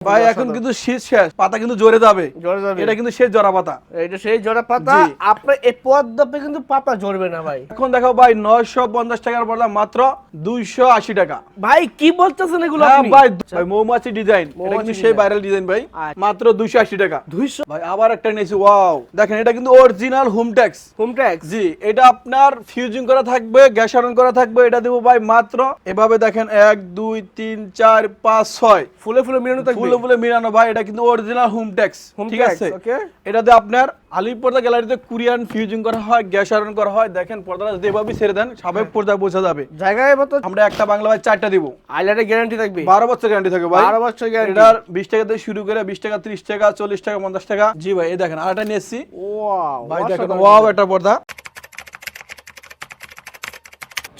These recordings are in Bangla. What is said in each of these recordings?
ভাই এখন কিন্তু শীত শেষ পাতা কিন্তু জোরে যাবে। জোরে যাবে। এটা কিন্তু শেষ জরা পাতা এটা সেই জোড়া পাতা। আপনার এই পদ্মপে কিন্তু পাতা ঝরবে না ভাই। এখন দেখো ভাই নয়শো পঞ্চাশ টাকার পর্দা মাত্র দুইশো আশি টাকা। ভাই কি বলতেছেন এগুলো হ্যাঁ আপনি? ভাই ভাই মৌমাছি ডিজাইন এটা কিন্তু সেই ভাইরাল ডিজাইন ভাই আচ্ছা। মাত্র দুইশো আশি টাকা। দুইশো ভাই আবার একটা নিয়েছি ওয়াও দেখেন এটা কিন্তু original home tex home tex জি এটা আপনার ফিউজিং করা থাকবে গ্যাস অন করা থাকবে এটা দেবো ভাই মাত্র এভাবে দেখেন এক দুই তিন চার পাঁচ ছয়। ফুলে ফুলে মিলানো থাকবে? ফুলে ফুলে মিলানো ভাই এটা কিন্তু অরিজিনাল হোম ট্যাক্স ঠিক আছে? okay. এটাতে আপনার আলিপর্দা গ্যালারিতে কুরিয়ান ফিউজিং করা হয় গ্যাস আয়রন করা হয়। দেখেন পর্দাটা যেভাবে ছেড়ে দেন স্বাভাবিক হ্যাঁ। পর্দা বোঝা যাবে। জায়গায় মতো আমরা একটা বাংলা ভাই চারটা দিব। আইলারে গ্যারান্টি থাকবে। বারো বছর গ্যারান্টি থাকবে ভাই। 12 বছর guarantee। এটার বিশ টাকা থেকে শুরু করে বিশ টাকা ত্রিশ টাকা চল্লিশ টাকা পঞ্চাশ টাকা। জি ভাই এই দেখেন আরেকটা নিয়ে এসছি। ওয়াও ভাই দেখেন ওয়াও একটা পর্দা।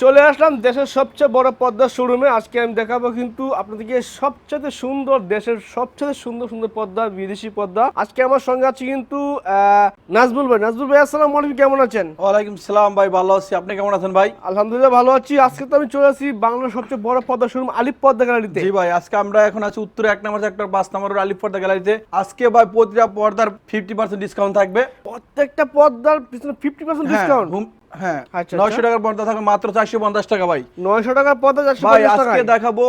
চলে আসলাম দেশের সবচেয়ে বড় পদ্মা শোরুমে আজকে আমি দেখাবো কিন্তু আপনাদেরকে সবচেয়ে সুন্দর দেশের সবচেয়ে সুন্দর সুন্দর পদ্মা বিদেশি পদ্মা। আজকে আমার সঙ্গে আছে কিন্তু নাজবুল ভাই। নাজবুল ভাই আসসালাম আলাইকুম কেমন আছেন? ওয়ালাইকুম সালাম ভাই ভালো আছি। আপনি কেমন আছেন ভাই? আলহামদুলিল্লাহ ভালো আছি। আজকে তো আমি চলে আসি বাংলার সবচেয়ে বড় পদ্মা শোরুম আলিপ পদ্মা গ্যালারিতে জি ভাই আজকে আমরা এখন আছি উত্তরে এক নম্বর একটা পাঁচ নম্বর আলিপ পর্দা গ্যালারিতে আজকে ভাই প্রতিটা পর্দার ফিফটি পার্সেন্ট ডিসকাউন্ট থাকবে। প্রত্যেকটা পদ্মার পিছনে ফিফটি পার্সেন্ট ডিসকাউন্ট হ্যাঁ আচ্ছা, নয়শো আচ্ছা। টাকার পর্দা থাকবে মাত্র চারশো পঞ্চাশ টাকা ভাই। নয়শো টাকার পদ্মা চারশো ভাই আজকে দেখাবো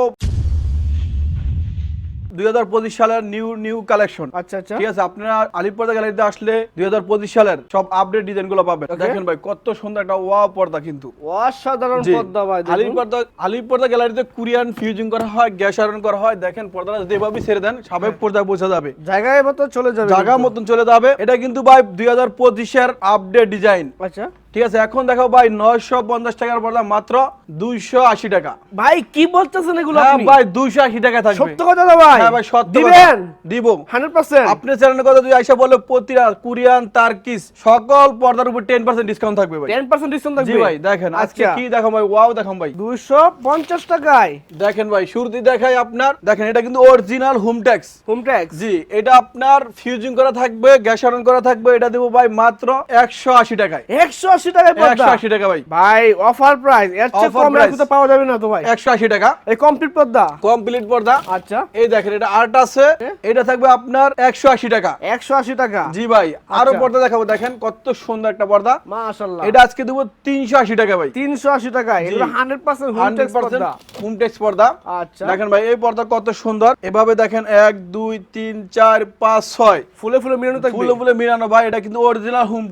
দুই হাজার পঁচিশ সালের নিউ নিউ কালেকশন আচ্ছা আচ্ছা। ঠিক আছে আপনারা আলিপর্দা গ্যালারিতে আসলে দুই হাজার পঁচিশ সালের সব আপডেট ডিজাইনগুলো পাবেন। দেখেন ভাই কত সুন্দর একটা ওয়া পর্দা কিন্তু। অসাধারণ জি। ভাই আলিপর্দা আলিপর্দা গ্যালারিতে কুরিয়ান ফিউজিং করা হয় গ্যাস আয়রন করা হয়। দেখেন পর্দাটা যেভাবে ছেড়ে দেন স্বাভাবিক পর্দা বোঝা যাবে। জায়গায় চলে যাবে জায়গা মতন চলে যাবে। এটা কিন্তু ভাই দুই হাজার পঁচিশের আপডেট ডিজাইন আচ্ছা। ঠিক আছে এখন দেখো ভাই নয়শো পঞ্চাশ টাকার পর্দা মাত্র দুইশো আশি টাকা। ভাই কি বলতেছেন এগুলো হ্যাঁ ভাই দুইশো আশি টাকা থাকবে। সত্য কথা তো ভাই। হ্যাঁ ভাই সত্য দিবেন? দিব। Hundred percent. আপনার চ্যানেলের কথা যদি আইসা বলে প্রতিটা কুরিয়ান তার্কিস সকল পর্দার উপর টেন পার্সেন্ট ডিসকাউন্ট থাকবে ভাই। টেন পার্সেন্ট ডিসকাউন্ট থাকবে? ভাই দেখেন আজকে আচ্ছা। কি দেখাম ভাই? ওয়াও দেখাম ভাই। দুইশো পঞ্চাশ টাকায়। দেখেন ভাই শুরুতে দেখাই আপনার। দেখেন এটা কিন্তু original home tex home tex জি এটা আপনার ফিউজিং করা থাকবে গ্যাস অন করা থাকবে এটা দেবো ভাই মাত্র একশো আশি টাকায়। একশো আশি আশি টাকায় পদ্মা। একশো আশি টাকা ভাই। ভাই অফার প্রাইস এর চেয়ে কম রাখতে তো পাওয়া যাবে না তো ভাই। একশো আশি টাকা। এই কমপ্লিট পদ্মা? কমপ্লিট পর্দা আচ্ছা। এই দেখেন এটা আর্ট আছে। এটা থাকবে আপনার একশো আশি টাকা। একশো আশি টাকা? জি ভাই আরও। পর্দা দেখাবো। দেখেন কত সুন্দর একটা পর্দা মাশাল্লাহ এটা আজকে দেবো তিনশো আশি টাকা ভাই। তিনশো আশি এগুলো hundred percent home hundred tex home tex পর্দা আচ্ছা। দেখেন ভাই এই পর্দা কত সুন্দর। এভাবে দেখেন এক দুই তিন চার পাঁচ ছয়। ফুলে ফুলে মিলানো থাকবে? ফুলে ফুলে মিলানো ভাই এটা কিন্তু অরিজিনাল হোম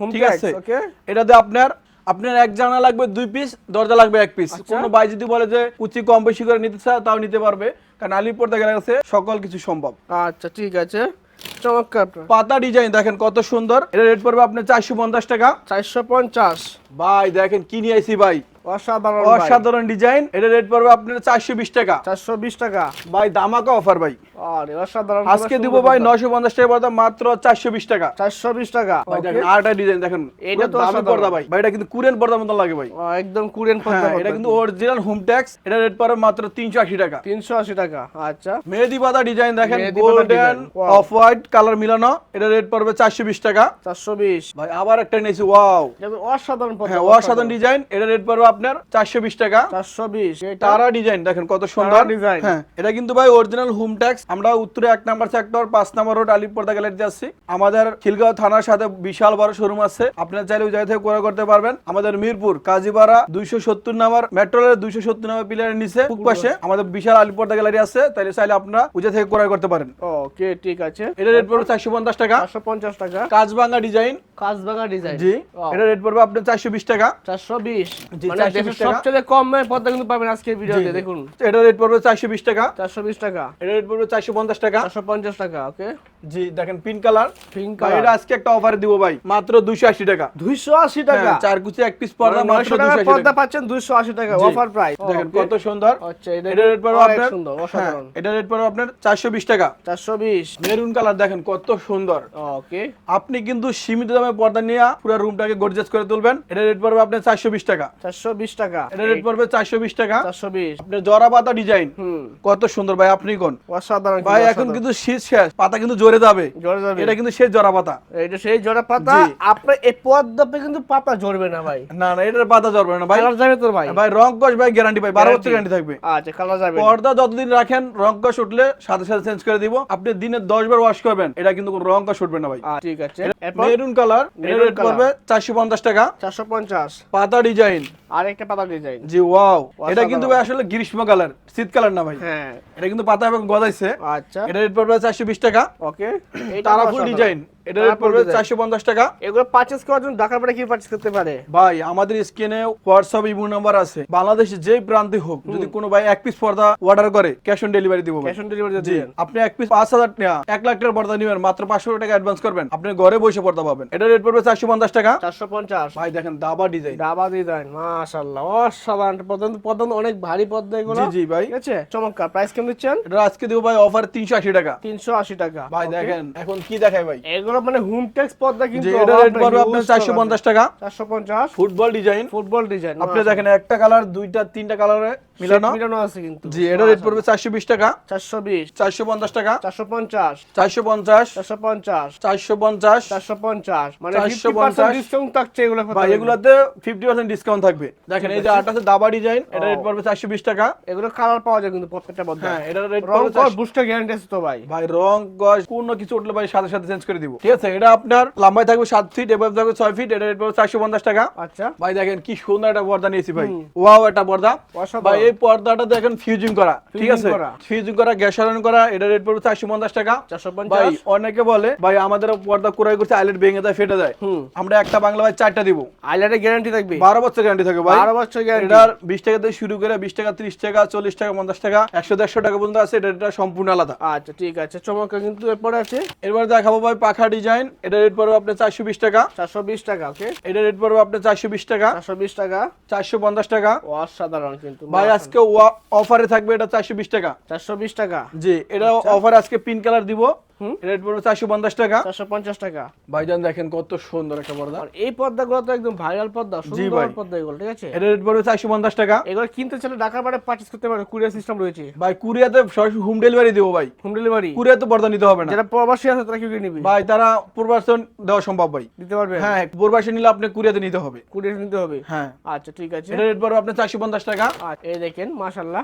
Home ঠিক আছে? এটাতে আপনার আপনার এক জানা লাগবে দুই পিস দরজা লাগবে এক পিস আচ্ছা। কোনো ভাই যদি বলে যে কুচি কম বেশি করে নিতে চায় তাও নিতে পারবে। কারণ আলিপুর দেখা গেছে সকল কিছু সম্ভব। আচ্ছা ঠিক আছে। চমৎকার। পাতা ডিজাইন দেখেন কত সুন্দর। এটা রেট পড়বে আপনার চারশো পঞ্চাশ টাকা। চারশো পঞ্চাশ। ভাই দেখেন কি নিয়ে আইছি ভাই। অসাধারণ অসাধারণ ডিজাইন। এটা রেট পড়বে আপনার চারশো বিশ টাকা। চারশো বিশ টাকা। ভাই দামাকা অফার ভাই। আরে অসাধারণ। আজকে দিব ভাই নয়শো পঞ্চাশ টাকা পর্দা মাত্র চারশো বিশ টাকা। চারশো বিশ টাকা। ভাই দেখেন ডিজাইন দেখেন এটা তো দামি পর্দা ভাই। ভাই এটা কিন্তু কুরিয়ান পর্দার মতো লাগে ভাই। একদম কুরিয়ান পদ্মা হ্যাঁ এটা কিন্তু অরিজিনাল হোম ট্যাক্স এটা রেট পড়বে মাত্র তিনশো আশি টাকা। তিনশো আশি টাকা আচ্ছা। মেহেদি পাতা ডিজাইন দেখেন গোল্ডেন অফ হোয়াইট কালার মিলানো এটা রেট পড়বে চারশো বিশ টাকা। চারশো বিশ। ভাই আবার একটা নিয়েছি ওয়াও অসাধারণ হ্যাঁ অসাধারণ ডিজাইন এটা রেট পড়বে আপনার চারশো বিশ টাকা। চারশো বিশ। তারা ডিজাইন দেখেন কত সুন্দর। design। হ্যাঁ এটা কিন্তু ভাই অরিজিনাল হোম ট্যাক্স আমরা উত্তরে এক নাম্বার সেক্টর পাঁচ নাম্বার রোড আলিপর্দা গ্যালারিতে আছি। আমাদের খিলগাঁও থানার সাথে বিশাল বড় শোরুম আছে। আপনারা চাইলে ওই জায়গা থেকে ক্রয় করতে পারবেন। আমাদের মিরপুর কাজীপাড়া দুইশো সত্তর নাম্বার মেট্রো রেলের দুইশো সত্তর নাম্বার পিলারের নিচে পাশে আমাদের বিশাল আলিপর্দা গ্যালারি আছে। তাইলে চাইলে আপনারা ওই জায়গা থেকে ক্রয় করতে পারেন। ওকে ঠিক আছে। এটা রেট পড়বে চারশো পঞ্চাশ টাকা। চারশো পঞ্চাশ টাকা। কাজবাঙ্গা ডিজাইন কাজবাঙা ডিজাইন জি। এটা রেট পড়বে আপনার চারশো বিশ টাকা। চারশো বিশ। জি, 420 দেশের টাকা। সবচেয়ে কম দামে কিন্তু পাবেন আজকের ভিডিওতে দেখুন। এটা রেট পড়বে চারশো বিশ টাকা। চারশো বিশ টাকা। এটা রেট পড়বে চারশো পঞ্চাশ টাকা। চারশো পঞ্চাশ টাকা ওকে? জি দেখেন পিঙ্ক কালার পিঙ্ক ভাই এটা আজকে একটা অফার দিব ভাই মাত্র দুশো আশি টাকা। দুইশো আশি টাকা? হ্যাঁ, চার কুচি এক পিস পর্দা মাত্র নয়শো টাকার 280 পর্দা পাচ্ছেন দুইশো আশি টাকা অফার প্রাইস দেখেন কত সুন্দর। আচ্ছা এটা রেট পড়বে আপনার সুন্দর হ্যাঁ, অসাধারণ। এটা রেট পড়বে আপনার চারশো বিশ টাকা। চারশো বিশ। মেরুন কালার দেখেন কত সুন্দর। ওকে আপনি কিন্তু সীমিত দামে পর্দা নিয়ে পুরো রুমটাকে গর্জিয়াস করে তুলবেন। এটা রেট পড়বে আপনার চারশো বিশ টাকা। চারশো বিশ টাকা। এটা রেট পড়বে চারশো বিশ টাকা। চারশো বিশ। জরা পাতা ডিজাইন কত সুন্দর ভাই আপনি কোন? অসাধারণ ভাই এখন কিন্তু শীত শেষ পাতা কিন্তু জোরে যাবে। ঝরে যাবে। এটা কিন্তু সেই জরা পাতা। এটা সেই জোড়া পাতা। আপনার এই পদ্মাপে কিন্তু পাতা ঝরবে না ভাই। না না এটার পাতা ঝরবে না ভাই। কালার যাবে তোর ভাই। ভাই রং কস ভাই গ্যারান্টি ভাই বারো বছর গ্যারান্টি থাকবে। আচ্ছা কালার যাবে পর্দা যতদিন রাখেন রং উঠলে সাথে সাথে চেঞ্জ করে দিব। আপনি দিনে দশ বার ওয়াশ করবেন এটা কিন্তু কোনো রং উঠবে না ভাই। আচ্ছা, ঠিক আছে। মেরুন কালার Maroon রেট পড়বে চারশো পঞ্চাশ টাকা। চারশো পঞ্চাশ। পাতা ডিজাইন আর একটা পাতা ডিজাইন জি ওয়াও। এটা কিন্তু ভাই আসলে গ্রীষ্ম কালার শীত কালার না ভাই। হ্যাঁ। এটা কিন্তু পাতা এবং গজাইছে। আচ্ছা। এটা রেট পড়বে টাকা। ওকে। তারাফুল ডিজাইন এটা পড়বে চারশো পঞ্চাশ টাকা। এগুলো পারচেজ করার জন্য ঢাকার পরে কি পারচেজ করতে পারে। ভাই আমাদের স্ক্রিনে হোয়াটসঅ্যাপ ইমো নাম্বার আছে। বাংলাদেশে যে প্রান্তে হোক যদি কোনো ভাই এক পিস পর্দা অর্ডার করে ক্যাশ অন ডেলিভারি দিব ক্যাশ অন ডেলিভারি দিবেন আপনি এক পিস পাঁচ হাজার টাকা এক লাখ টাকার পর্দা নেবেন মাত্র পাঁচশো টাকা অ্যাডভান্স করবেন। আপনি ঘরে বসে পর্দা পাবেন। এটা রেট পড়বে চারশো পঞ্চাশ টাকা। চারশো পঞ্চাশ। ভাই দেখেন দাবা ডিজাইন ডাবা ডিজাইন মাশাআল্লাহ অসাধারণ পদ্ম পদ্ম অনেক ভারী পর্দা এগুলো। জি জি ভাই। ঠিক আছে? চমৎকার প্রাইস কেমন দিচ্ছেন? এটা আজকে দিব ভাই অফার তিনশো আশি টাকা। তিনশো আশি টাকা। ভাই দেখেন এখন কি দেখায় ভাই? এগুলো মানে হোম ট্যাক্স পর্দা কিন্তু এটা রেট পড়বে আপনার চারশো পঞ্চাশ টাকা। চারশো পঞ্চাশ। ফুটবল ডিজাইন ফুটবল ডিজাইন আপনি দেখেন একটা কালার দুইটা তিনটা কালারে মিলানো? মিলানো আছে কিন্তু। জি এটা রেট পড়বে চারশো বিশ টাকা। চারশো বিশ। চারশো পঞ্চাশ টাকা। চারশো পঞ্চাশ। চারশো পঞ্চাশ। চারশো পঞ্চাশ। চারশো পঞ্চাশ। চারশো পঞ্চাশ। মানে 450 ডিসকাউন্ট থাকছে এগুলো ভাই এগুলাতে ফিফটি পার্সেন্ট ডিসকাউন্ট থাকবে। দেখেন এই যে আট আছে। দাবা ডিজাইন এটা রেট পড়বে চারশো বিশ টাকা। এগুলো কালার পাওয়া যায় কিন্তু প্রত্যেকটা হ্যাঁ এটা রেট রং পড়বে কর বুস্টার গ্যারান্টি আছে তো ভাই। ভাই রং গজ কিছু উঠলে ভাই সাথে সাথে চেঞ্জ করে দিব। ঠিক আছে এটা আপনার লম্বাই থাকবে সাত ফিট এবার থাকবে ছয় ফিট এটা রেট পড়বে চারশো পঞ্চাশ টাকা। আচ্ছা। ভাই দেখেন কি সুন্দর একটা পর্দা নিয়েছি ভাই। ওয়াও একটা অসাধারণ। ভাই এই পর্দাটা দেখেন ফিউজিং করা ঠিক আছে? ফিউজিং করা গ্যাস গ্যাসারন করা এটা রেট পড়বে চারশো পঞ্চাশ টাকা। চারশো ভাই অনেকে বলে ভাই আমাদের পর্দা ক্রয় করছে আইলেট ভেঙে যায় ফেটে যায়। আমরা একটা বাংলা ভাই চারটা দিব। আইলাইটের গ্যারান্টি থাকবে? বারো বছর গ্যারান্টি থাকে ভাই। বারো বছর গ্যারান্টি এটার বিশ টাকা থেকে শুরু করে বিশ টাকা ত্রিশ টাকা চল্লিশ টাকা পঞ্চাশ টাকা একশো দেড়শো টাকা পর্যন্ত আছে এটা এটা সম্পূর্ণ আলাদা। আচ্ছা ঠিক আছে চমৎকার কিন্তু এরপরে আছে? এরপর দেখাবো ভাই পাখা ডিজাইন এটা রেট পড়বে আপনার চারশো বিশ টাকা। চারশো বিশ টাকা ওকে এটা রেট পড়বে আপনার চারশো বিশ টাকা। চারশো বিশ টাকা। চারশো পঞ্চাশ টাকা। অসাধারণ কিন্তু ভাই আজকে অফারে থাকবে এটা চারশো বিশ টাকা। চারশো বিশ টাকা। জি এটা অফার আজকে পিঙ্ক কালার দিব। রেট পড়বে চারশো পঞ্চাশ টাকা। চারশো পঞ্চাশ টাকা। ভাইজান দেখেন কত সুন্দর একটা পর্দা। এই পদ্মাগুলো তো একদম ভাইরাল পদ্মা সুন্দর। পদ্মা এগুলো ঠিক আছে? এটা রেট পড়বে চারশো পঞ্চাশ টাকা। এগুলো কিনতে চাইলে ঢাকার বাইরে পারচেজ করতে পারে কুরিয়ার সিস্টেম রয়েছে। ভাই কুরিয়াতে সরাসরি হোম ডেলিভারি দিব ভাই। হোম ডেলিভারি কুরিয়াতে পর্দা নিতে হবে না। যারা প্রবাসী আছে তারা কি নিবি? ভাই তারা পূর্বাসন দেওয়া সম্ভব ভাই। দিতে পারবে? হ্যাঁ পূর্বাসে নিলে আপনি কুরিয়াতে নিতে হবে। কুরিয়ার নিতে হবে? হ্যাঁ। আচ্ছা ঠিক আছে। এটা রেট পড়বে আপনার চারশো পঞ্চাশ টাকা। এই দেখেন মাশাল্লাহ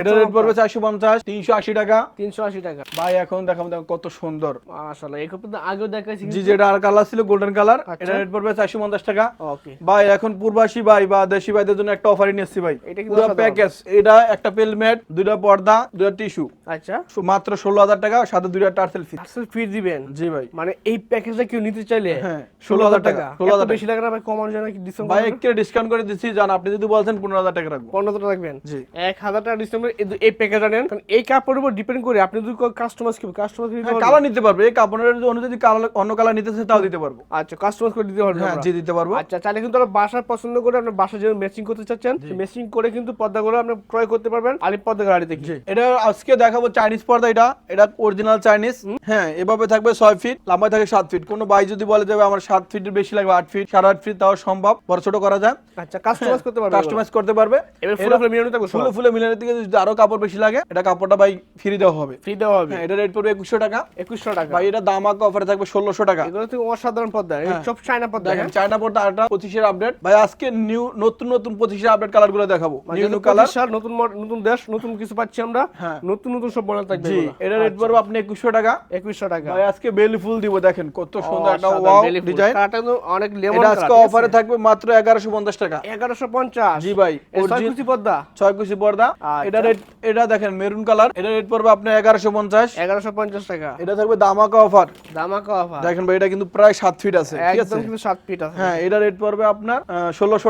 এটা রেট পড়বে চারশো পঞ্চাশ তিনশো আশি টাকা। তিনশো আশি টাকা। ভাই এখন দেখাবো দেখো কত সুন্দর। মাশাল্লাহ এই কপি আগেও দেখাইছি জি যেটা আর কালার ছিল গোল্ডেন কালার আচ্ছা। এটা রেট পড়বে চারশো পঞ্চাশ টাকা। ওকে ভাই এখন পূর্বাসী ভাই বা দেশি ভাইদের জন্য একটা অফারই নিচ্ছি ভাই। পুরো প্যাকেজ এটা একটা পেলমেট দুইটা পর্দা দুইটা টিস্যু আচ্ছা। মাত্র ষোলো হাজার টাকা সাথে দুইটা টার্সেল ফি আসলে ফ্রি দিবেন? জি ভাই। মানে এই প্যাকেজটা কেউ নিতে চাইলে হ্যাঁ, ষোলো হাজার টাকা। 16,000 ষোলো হাজার টাকা। না ভাই কমানো যায় নাকি ডিসকাউন্ট ভাই একটু ডিসকাউন্ট করে জান আপনি যদি বলছেন পনেরো হাজার টাকা রাখব। পনেরো টাকা রাখবেন? জি। এক হাজার টাকা ডিসকাউন্ট এই প্যাকেজটা নেন। কারণ এই কাপড়ের উপর ডিপেন্ড করে আপনি যদি হ্যাঁ পারবেন কালার নিতে পারবে এই কাপড়ের অনুযায়ী কালার অন্য কালার নিতে চাই তাও দিতে পারব। আচ্ছা কাস্টমাইজ করে দিতে পারবেন হ্যাঁ। জি দিতে পারব। আচ্ছা চাইলে কিন্তু আপনার বাসার পছন্দ করে আপনার বাসা যেন ম্যাচিং করতে চাচ্ছেন ম্যাচিং করে কিন্তু পর্দাগুলো আপনি ক্রয় করতে পারবেন আলিপ পর্দা গাড়ি জি। এটা আজকে দেখাবো চাইনিজ পর্দা এটা। এটা অরিজিনাল চাইনিজ হ্যাঁ এভাবে থাকবে ছয় ফিট লম্বা থাকে সাত ফিট কোনো ভাই যদি বলে যাবে আমার সাত ফিটের বেশি লাগবে আট ফিট সাড়ে আট ফিট তাও সম্ভব। বড় ছোট করা যায়। আচ্ছা কাস্টমাইজ করতে পারবে কাস্টমাইজ করতে পারবে। এবার ফুলে ফুলে মিলানো থাকবে ফুলে ফুলে মিলানোর থেকে যদি আরও কাপড় বেশি লাগে এটা কাপড়টা ভাই ফ্রি দেওয়া হবে। ফ্রি দেওয়া হবে। হ্যাঁ এটা রেট পড়বে একুশশো টাকা। একুশশো টাকা। ভাই এটা দাম অফারে থাকবে ষোলোশো টাকা। এগুলো তো অসাধারণ পর্দা হ্যাঁ। সব চায়না পর্দা দেখেন হ্যাঁ? চায়না পর্দা আরেকটা পঁচিশের আপডেট ভাই আজকে নিউ নতুন নতুন পঁচিশের আপডেট কালারগুলো দেখাবো। নিউ নিউ কালার 25 সাল নতুন নতুন দেশ নতুন কিছু পাচ্ছি আমরা। হ্যাঁ। নতুন নতুন সব মডেল থাকবে জি এটা রেট পড়বে আপনি একুশশো টাকা। একুশশো টাকা। ভাই আজকে বেলি ফুল দিব দেখেন কত সুন্দর একটা ওয়াও ডিজাইন কিন্তু অনেক লেমন এটা আজকে অফারে থাকবে মাত্র এগারোশো পঞ্চাশ টাকা। এগারোশো পঞ্চাশ। জি ভাই ছয় কুচি পর্দা ছয় কুচি পর্দা। আচ্ছা। এটা রেট এটা দেখেন মেরুন কালার এটা রেট পড়বে আপনার এগারোশো পঞ্চাশ। এগারোশো পঞ্চাশ টাকা। এটা থাকবে দামাকা অফার। দামাকা অফার। দেখেন ভাই এটা কিন্তু প্রায় ফিট আছে ঠিক আছে? কিন্তু ফিট আছে। হ্যাঁ এটা রেট পড়বে আপনার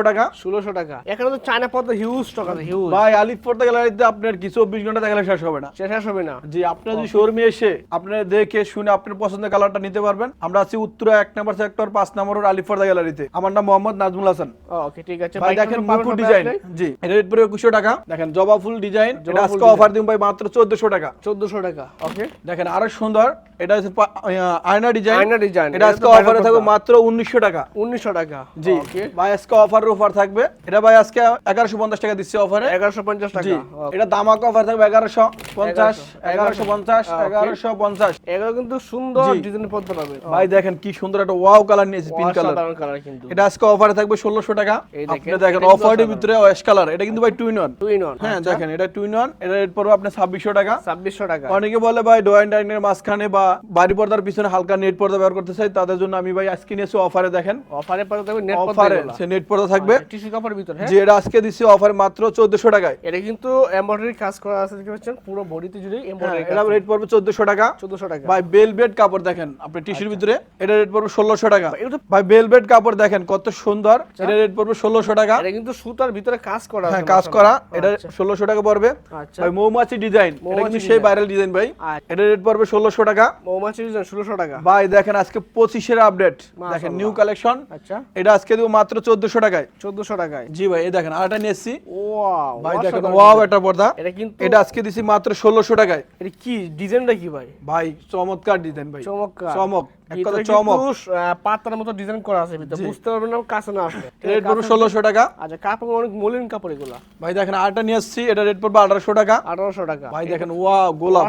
টাকা। টাকা। এখানে তো চায়না পর্দা হিউজ আছে হিউজ ভাই আলিফ পর্দা গ্যালারিতে আপনার কি চব্বিশ ঘণ্টা দেখালে শেষ হবে না। শেষ হবে না। জি যদি শোরুমে এসে দেখে শুনে আপনার পছন্দের কালারটা নিতে পারবেন। আমরা আছি উত্তরা এক নম্বর সেক্টর পাঁচ নম্বর রোড আলিফ পর্দা গ্যালারিতে আমার নাম মোহাম্মদ নাজমুল হাসান। ওকে ঠিক আছে। ভাই দেখেন মুকুট ডিজাইন জি এটা রেট পড়বে টাকা। দেখেন জবা ফুল ডিজাইন এটা আজকে অফার দিন ভাই মাত্র চোদ্দশো টাকা। চোদ্দশো টাকা ওকে দেখেন আরও সুন্দর সুন্দর এটা হচ্ছে আয়না ডিজাইন আয়না ডিজাইন এটা আজকে অফারে থাকবে মাত্র উনিশশো টাকা। উনিশশো টাকা জি ভাই আজকে অফারের অফার থাকবে। এটা ভাই আজকে এগারোশো পঞ্চাশ টাকা দিচ্ছে অফারে এগারোশো পঞ্চাশ জি টাকা Okay. এটা দামাক অফার থাকবে এগারোশো পঞ্চাশ 1100, এগারোশো পঞ্চাশ এগারোশো পঞ্চাশ। এগুলো কিন্তু সুন্দর ডিজাইনের পদ্মা পাবে ভাই দেখেন কি সুন্দর একটা ওয়াও কালার নিয়েছে পিঙ্ক কালার অসাধারণ কালার কিন্তু। এটা আজকে অফারে থাকবে ষোলোশো টাকা। এই দেখেন, আপনি দেখেন অফারের ভিতরে ওয়েস্ট কালার এটা কিন্তু ভাই টুইন ওয়ান টুইন অন হ্যাঁ দেখেন এটা টুইন ওয়ান এটা রেট পড়বে আপনার ছাব্বিশশো টাকা। ছাব্বিশশো টাকা। অনেকে বলে ভাই ডোয়াইন ডাইনের মাঝখানে বা বাড়ি পর্দার পিছনে হালকা নেট পর্দা ব্যবহার করতে চাই তাদের জন্য আমি ভাই আজকে নিয়েছি অফারে দেখেন। অফারে পাবে দেখবে নেট অফারে সে নেট পর্দা থাকবে। টিস্যু কাপড়ের ভিতর হ্যাঁ? যে এটা আজকে দিচ্ছি অফারে মাত্র চোদ্দশো টাকায়। এটা কিন্তু এমব্রয়ডারি কাজ করা আছে দেখতে পাচ্ছেন? পুরো বডিতে জুড়ে এমব্রয়ডারি এটা রেট পড়বে চোদ্দশো টাকা। চোদ্দশো টাকা। ভাই বেলবেট কাপড় দেখেন আপনি টিস্যুর ভিতরে এটা রেট পড়বে ষোলোশো টাকা। এটা তো- ভাই বেলবেট কাপড় দেখেন কত সুন্দর। এটা রেট পড়বে ষোলোশো টাকা। এটা কিন্তু সুতার ভিতরে কাজ করা হ্যাঁ কাজ করা। এটা আচ্ছা, ষোলোশো টাকা পড়বে। আচ্ছা। ভাই মৌমাছি ডিজাইন এটা কিন্তু সেই ভাইরাল ডিজাইন ভাই। আচ্ছা। এটা রেট পড়বে ষোলোশো টাকা। মৌমাছি ষোলোশো টাকা। ভাই দেখেন আজকে পঁচিশের আপডেট। দেখেন নিউ কালেকশন আচ্ছা। এটা আজকে দেবো মাত্র চোদ্দশো টাকায়। চোদ্দশো টাকায়। জি ভাই এই দেখেন আরেকটা নিয়ে এসছি। ভাই দেখেন ওয়াও। একটা পর্দা। এটা কিন্তু এটা আজকে দিছি মাত্র ষোলোশো টাকায়। এটা কি ডিজাইনটা কি ভাই? ভাই চমৎকার ডিজাইন ভাই। চমৎকার। চমক। পাতার মতো ডিজাইন করা আছে ভিতরে। বুঝতে পারবেন না কাছে না আসলে। রেট পড়বে ষোলোশো টাকা। আচ্ছা কাপড় অনেক মলিন কাপড় এগুলা। ভাই দেখেন নিয়ে এসছি এটা রেট পড়বে আঠারোশো টাকা। আঠারোশো টাকা। ভাই দেখেন ওয়া গোলাপ।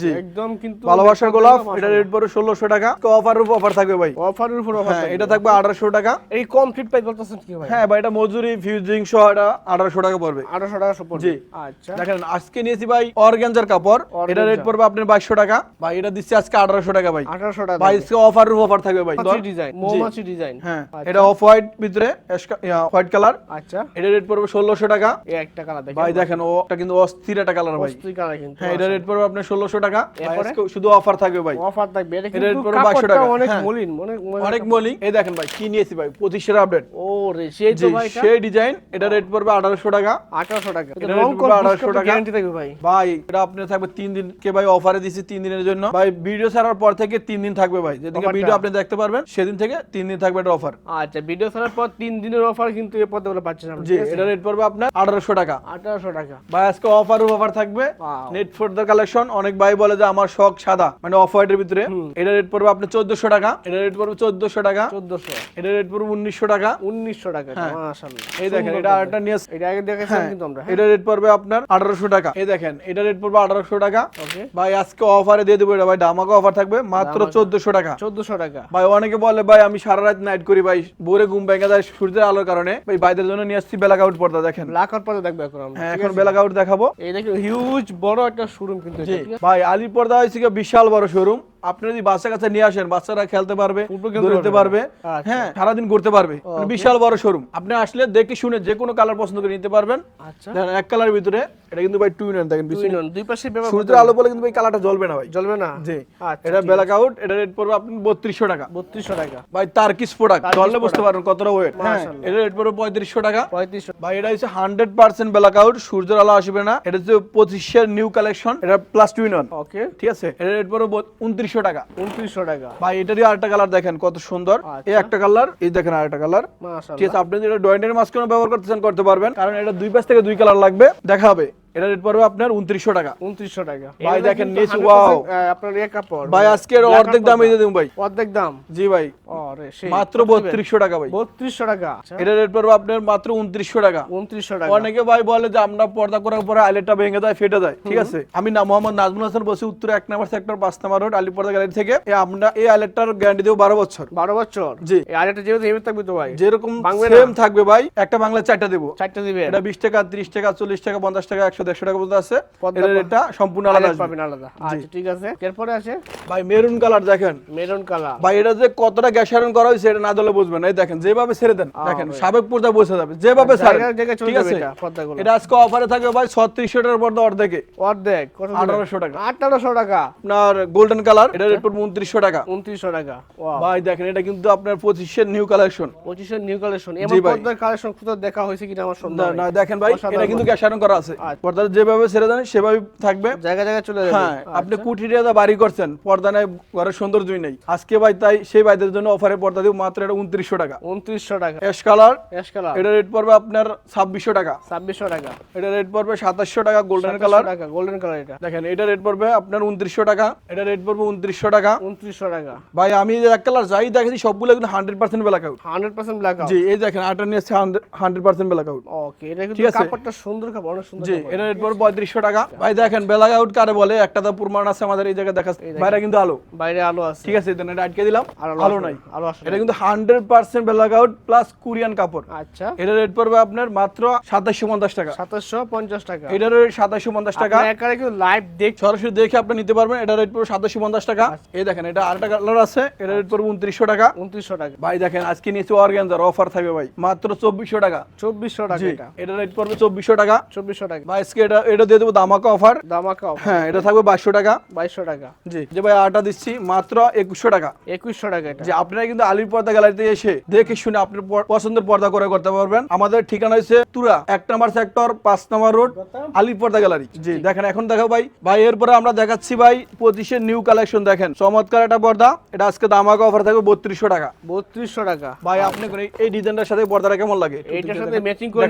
জি। একদম কিন্তু ভালোবাসার গোলাপ এটা রেট পড়বে ষোলোশো টাকা। অফার অফার থাকবে ভাই। অফারের উপর অফার হ্যাঁ এটা থাকবে আঠারোশো টাকা। এই কমপ্লিট প্রাইস বলতেছেন কি ভাই? হ্যাঁ ভাই এটা মজুরি ফিউজিং সহ এটা আঠারোশো টাকা পড়বে। আঠারোশো টাকা জি। আচ্ছা। দেখেন আজকে নিয়েছি ভাই অর্গানজার কাপড়। এটা রেট পড়বে আপনার বাইশশো টাকা। ভাই এটা দিচ্ছি আজকে আঠারোশো টাকা ভাই। আঠারোশো টাকা ভাই আজকে অফার অফার থাকবে ভাই। ডিজাইন মৌমাছি ডিজাইন হ্যাঁ আচ্ছা। এটা অফ হোয়াইট ভিতরে হোয়াইট কালার আচ্ছা। এটা রেট পড়বে ষোলোশো টাকা। এই একটা কালার দেখেন ভাই দেখেন ওটা কিন্তু অস্থির একটা কালার ভাই। অস্থির কালার কিন্তু হ্যাঁ এটা রেট পড়বে আপনার টাকা। শুধু অফার থাকবে ভাই। অফার থাকবে। এটা পুরো 2200 টাকা, অনেক হ্যাঁ। মলিন অনেক অনেক মলিং এই দেখেন ভাই কি নিয়েছি ভাই আপডেট ও রে সেই তো ভাই সেই ডিজাইন এটা রেট পড়বে আঠারোশো টাকা। আঠারোশো টাকা। এটা রং কোড 1800 টাকা। গ্যারান্টি থাকবে ভাই। ভাই এটা আপনার থাকবে তিন দিন কে ভাই অফারে দিছি তিন দিনের জন্য। ভাই ভিডিও ছাড়ার পর থেকে তিন দিন থাকবে ভাই। Offer টা। ভিডিও আপনি দেখতে পারবেন সেদিন থেকে তিন দিন থাকবে এটা অফার আচ্ছা ভিডিও ছাড়ার পর তিন দিনের অফার কিন্তু এই পদ্মগুলো পাচ্ছেন আপনি জি এটা রেট পড়বে আপনার আঠারোশো টাকা। আঠারোশো টাকা। ভাই আজকে অফার অফার থাকবে. নেট ফোর্দার কালেকশন অনেক ভাই বলে যে আমার শখ সাদা মানে অফ হোয়াইটের ভিতরে। এটা রেট পড়বে আপনার চোদ্দশো টাকা। এটা রেট পড়বে চোদ্দশো টাকা। চোদ্দশো। এটা রেট পড়বে উনিশশো টাকা। উনিশশো টাকা হ্যাঁ। এই দেখেন এটা। আরেকটা নিয়ে এটা আগে দেখেছিলাম হ্যাঁ, কিন্তু আমরা হ্যাঁ। এটা রেট পড়বে আপনার আঠারোশো টাকা। এই দেখেন এটা রেট পড়বে আঠারোশো টাকা। ভাই আজকে অফারে দিয়ে দেবো এটা। ভাই ডামাকা অফার থাকবে মাত্র ধামাকা। চোদ্দশো টাকা। চোদ্দশো টাকা। ভাই অনেকে বলে ভাই আমি সারা রাত নাইট করি ভাই। ভোরে ঘুম ভেঙে যায় সূর্যের আলোর কারণে। ভাই ভাইদের জন্য নিয়ে আসছি বেলা আউট পর্দা দেখেন। ব্ল্যাক আউট পর্দা দেখব এখন হ্যাঁ এখন ব্ল্যাক আউট দেখাবো। এই দেখো হিউজ বড় একটা শোরুম কিন্তু? ভাই আলী পর্দা হয়েছে বিশাল বড় শোরুম আপনি যদি বাচ্চা কাছে নিয়ে আসেন বাচ্চারা খেলতে পারবে খেলতে পারবে। আচ্ছা। হ্যাঁ সারাদিন ঘুরতে পারবে। মানে বিশাল বড় শোরুম আপনি আসলে দেখে শুনে যে কোনো কালার পছন্দ করে নিতে পারবেন। আচ্ছা। দেখেন, এক কালার ভিতরে এটা কিন্তু ভাই টু ইন দেখেন দুই পাশে সূর্যের আলো বলে কিন্তু ভাই কালারটা জ্বলবে না ভাই। জ্বলবে না? জি। আচ্ছা এটা ব্ল্যাক আউট এটা রেট পড়বে আপনি বত্রিশশো টাকা। বত্রিশশো টাকা। ভাই তার্কিস প্রোডাক্ট ধরলে বুঝতে পারবেন কতটা ওয়েট হ্যাঁ এটা রেট পড়বে পঁয়ত্রিশশো টাকা। পঁয়ত্রিশশো। ভাই এটা হচ্ছে হান্ড্রেড পার্সেন্ট ব্ল্যাক আউট সূর্যের আলো আসবে না। এটা হচ্ছে পঁচিশের নিউ কালেকশন এটা plus two in one okay ঠিক আছে? এটা রেট পড়বে উনত্রিশশো টাকা। উনত্রিশশো টাকা। ভাই এটারই আরেকটা কালার দেখেন কত সুন্দর। আচ্ছা। এই একটা কালার এই দেখেন আরেকটা কালার ঠিক আছে আপনি যেটা ডয়েন্টের মাঝখানে ব্যবহার করতে চান করতে পারবেন। কারণ এটা দুই পাশ থেকে দুই কালার লাগবে। দেখা হবে এটা রেট পড়বে আপনার উনত্রিশশো টাকা। উনত্রিশশো টাকা। ভাই দেখেন নিচে, 100%। আহ, আপনার ইয়ে কাপড়। ভাই আজকের অর্ধেক দামে। দিয়ে দেবো ভাই। অর্ধেক দাম। জি ভাই। সেই মাত্র কত দিবেন? বত্রিশশো টাকা ভাই। বত্রিশশো টাকা। আচ্ছা, এটা রেট পড়বে আপনার মাত্র উনত্রিশশো টাকা। উনত্রিশশো টাকা। অনেকে ভাই বলে যে আমরা পর্দা করার পরে আইলেটটা ভেঙে যায় ফেটে যায় ঠিক আছে? আমি না মোহাম্মদ নাজমুল হাসান বসি উত্তর এক নম্বর সেক্টর পাঁচ নম্বর রোড আলী পর্দা গ্যালারি থেকে আমরা এই আইলেটটার গ্যারান্টি দেবো বারো বছর। বারো বছর? জি। এই যেহেতু হেভি থাকবে তো ভাই? যেরকম সেম থাকবে ভাই একটা বাংলা চারটা দেবো। চারটা দিবেন? এটা বিশ টাকা ত্রিশ টাকা চল্লিশ টাকা পঞ্চাশ টাকা একশো দেড়শো টাকা পর্যন্ত আছে। রেটটা সম্পূর্ণ আলাদা পাবেন আলাদা। আচ্ছা ঠিক আছে। এরপরে আছে? ভাই মেরুন কালার দেখেন। Maroon colour. ভাই এটা যে কতটা গ্যাসারন করা হয়েছে এটা না দিলে বুঝবেন এই দেখেন যেভাবে ছেড়ে দেন দেখেন সাবেক পর্দা বসে যাবে। যেভাবে ছাড়েন জায়গায় চলে ঠিক আছে? এটা আজকে অফারে থাকবে ভাই ছত্রিশশো টাকার পর্দা অর্ধেকে অর্ধেক কত আঠারোশো টাকা। আঠারোশো টাকা। আপনার গোল্ডেন কালার এটা রেট পড়বে উনত্রিশশো টাকা। উনত্রিশশো টাকা ভাই দেখেন এটা কিন্তু আপনার পঁচিশের নিউ কালেকশন পঁচিশের নিউ কালেকশন এমন ভাই। কালেকশন কোথাও দেখা হয়েছে কিনা আমার সন্দেহ না দেখেন ভাই এটা কিন্তু গ্যাসারন করা আছে। আচ্ছা। পর্দা পর্দা যেভাবে ছেড়ে দেন সেভাবে থাকবে। জায়গা জায়গায় চলে যাবে। হ্যাঁ আপনি কুটিরিয়া বাড়ি করছেন পর্দা নাই ঘরের সৌন্দর্যই নেই। আজকে ভাই তাই সেই ভাইদের জন্য অফারে পর্দা দিব মাত্র এটা উনত্রিশশো টাকা। উনত্রিশশো টাকা। এস কালার এস কালার এটা রেট পড়বে আপনার ছাব্বিশশো টাকা। ছাব্বিশশো টাকা। এটা রেট পড়বে সাতাশশো টাকা গোল্ডেন কালার টাকা গোল্ডেন কালার এটা। দেখেন এটা রেট পড়বে আপনার উনত্রিশশো টাকা এটা রেট পড়বে উনত্রিশশো টাকা। উনত্রিশশো টাকা। ভাই আমি যে এক কালার যাই দেখেছি সবগুলো কিন্তু hundred percent blackout hundred percent black জি এই দেখেন আটা নিয়ে hundred percent black out okay এটা কিন্তু। কাপড়টা সুন্দর কাপড় অনেক সুন্দর জি। এটা রেট পড়বে পঁয়ত্রিশশো টাকা। ভাই দেখেন ব্ল্যাক আউট কারে বলে একটা তো প্রমাণ আছে আমাদের এই জায়গায় দেখা বাইরে কিন্তু আলো। বাইরে আলো আছে। ঠিক আছে এটা আটকে দিলাম। আর আলো নাই। আলো আসবে এটা কিন্তু hundred percent blackout plus Korean কাপড়। আচ্ছা। এটা রেট পড়বে আপনার মাত্র সাতাশশো পঞ্চাশ টাকা। সাতাশশো পঞ্চাশ টাকা। এটার রেট সাতাশশো পঞ্চাশ টাকা। একারে কিন্তু লাইভ দেখ সরাসরি দেখে আপনি নিতে পারবেন। এটা রেট পড়বে সাতাশশো পঞ্চাশ টাকা। এই দেখেন এটা আরেকটা কালার আছে। এটা রেট পড়বে উনত্রিশশো টাকা। উনত্রিশশো টাকা। ভাই দেখেন আজকে নিয়েছে অর্গ্যানজার অফার থাকবে ভাই। মাত্র চব্বিশশো টাকা। চব্বিশশো টাকা এটা। এটা রেট পড়বে চব্বিশশো টাকা। চব্বিশশো টাকা। ভাই আজকে এটা এটা দিয়ে দেবো দামাকা অফার দামাকা হ্যাঁ এটা থাকবে বাইশশো টাকা। বাইশশো টাকা। জি যে ভাই আটা দিচ্ছি মাত্র একুশশো টাকা। একুশশো টাকা যে আপনারা কিন্তু আলির পর্দা গ্যালারিতে এসে দেখে শুনে আপনার পছন্দের পর্দা করে করতে পারবেন। আমাদের ঠিকানা হচ্ছে তুরা এক নম্বর সেক্টর পাঁচ নম্বর রোড আলির পর্দা গ্যালারি জি দেখেন এখন দেখো ভাই। ভাই এরপরে আমরা দেখাচ্ছি ভাই পঁচিশের নিউ কালেকশন দেখেন। চমৎকার একটা পর্দা। এটা আজকে দামাকা অফার থাকবে বত্রিশশো টাকা। বত্রিশশো টাকা। ভাই আপনি করে এই ডিজাইনটার সাথে পর্দাটা কেমন লাগে? এইটার সাথে ম্যাচিং করে।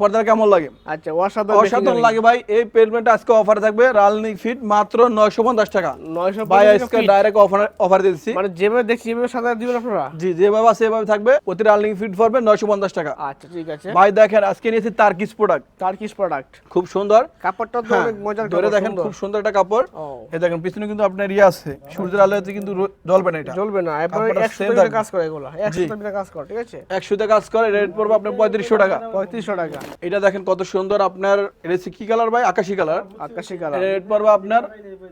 পর্দাটা কেমন লাগে? আচ্ছা অসাধারণ অসাধারণ লাগে ভাই? এই পেমেন্টটা আজকে অফার থাকবে রালনি ফিট মাত্র নয়শো পঞ্চাশ টাকা। নয়শো ভাই আজকে ডাইরেক্ট অফার অফার দিচ্ছি। মানে যেভাবে দেখছি যেভাবে সাদা দিবেন আপনারা? জি যেভাবে আছে সেভাবে থাকবে। প্রতি রানিং ফিট পড়বে নয়শো পঞ্চাশ টাকা। আচ্ছা ঠিক আছে। ভাই দেখেন আজকে নিয়েছি তার্কিস প্রোডাক্ট টার্কিশ প্রোডাক্ট খুব সুন্দর। কাপড়টা তো হ্যাঁ, অনেক মজার ধরে দেখেন খুব সুন্দর একটা কাপড়। এই দেখেন পিছনে কিন্তু আপনার ইয়ে আছে। সূর্যের আলোতে কিন্তু জ্বলবে না এটা। জ্বলবে না। এরপরে কাপড়টা একশো same টাকা কাজ করে এগুলো। একশো টাকা কাজ করে ঠিক আছে? একশোতে কাজ করে রেট পড়বে আপনার পঁয়ত্রিশশো টাকা। পঁয়ত্রিশশো টাকা। এটা দেখেন কত সুন্দর আপনার এটা কি কালার ভাই? আকাশি কালার। আকাশি কালার। রেট পড়বে আপনার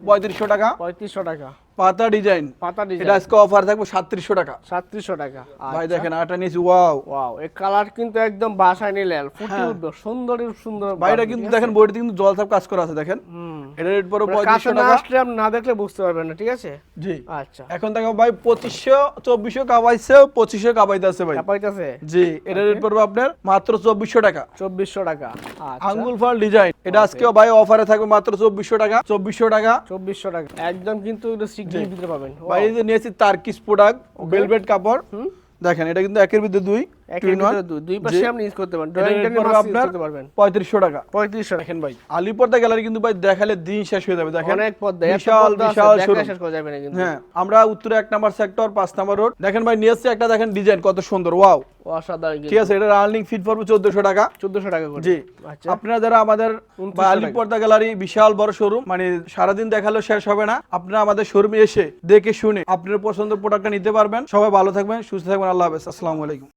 পঁয়ত্রিশশো টাকা। পঁয়ত্রিশশো টাকা। পাতা ডিজাইন। পাতা ডিজাইন। এটা আজকে অফার থাকবে সাতত্রিশশো টাকা। সাতত্রিশশো টাকা। ভাই দেখেন আটা নিয়েছি ওয়াও ওয়াও এই কালার কিন্তু একদম বাসায় নিলে ফুটে হ্যাঁ। উঠবে সুন্দর সুন্দর ভাইটা কিন্তু দেখেন বইটা কিন্তু জল সাপ কাজ করা আছে দেখেন। হুম। এটা রেট পঁয়ত্রিশশো না টাকা। আসলে আপনি না দেখলে বুঝতে পারবেন না ঠিক আছে? জি। আচ্ছা। এখন দেখো ভাই পঁচিশশো চব্বিশশো কাবাইছে পঁচিশশো কাবাইতে আছে ভাই। পাইতেছে জি এটা রেট পড়বে আপনার মাত্র চব্বিশশো টাকা। চব্বিশশো টাকা আচ্ছা। আঙ্গুল ফল ডিজাইন। এটা আজকে ভাই অফারে থাকবে মাত্র চব্বিশশো টাকা চব্বিশশো টাকা। চব্বিশশো টাকা। একদম কিন্তু এটা ভিতরে পাবেন। বাইরে এই যে নিয়েছি তার্কিস প্রোডাক্ট বেলভেট কাপড়। দেখেন এটা কিন্তু একের ভিতরে দুই। পঁয়ত্রিশশো টাকা। পঁয়ত্রিশশো। দেখেন ভাই। গ্যালারি কিন্তু ভাই দেখালে দিন শেষ হয়ে যাবে দেখেন। অনেক বিশাল বিশাল শেষ করা যাবে না কিন্তু। হ্যাঁ আমরা উত্তরে এক নাম্বার সেক্টর পাঁচ নাম্বার রোড দেখেন ভাই নিয়ে এসছি একটা দেখেন ডিজাইন কত সুন্দর ওয়াও ঠিক আছে এটা রানিং ফিট পড়বে চোদ্দশো টাকা। চোদ্দশো টাকা করে। জি। আচ্ছা। আপনারা যারা আমাদের 29 বা গ্যালারি বিশাল বড় শোরুম মানে সারাদিন দেখালেও শেষ হবে না। আপনারা আমাদের শোরুমে এসে দেখে শুনে আপনার পছন্দের প্রোডাক্টটা নিতে পারবেন। সবাই ভালো থাকবেন সুস্থ থাকবেন আল্লাহ হাফেজ। আসসালামু আলাইকুম।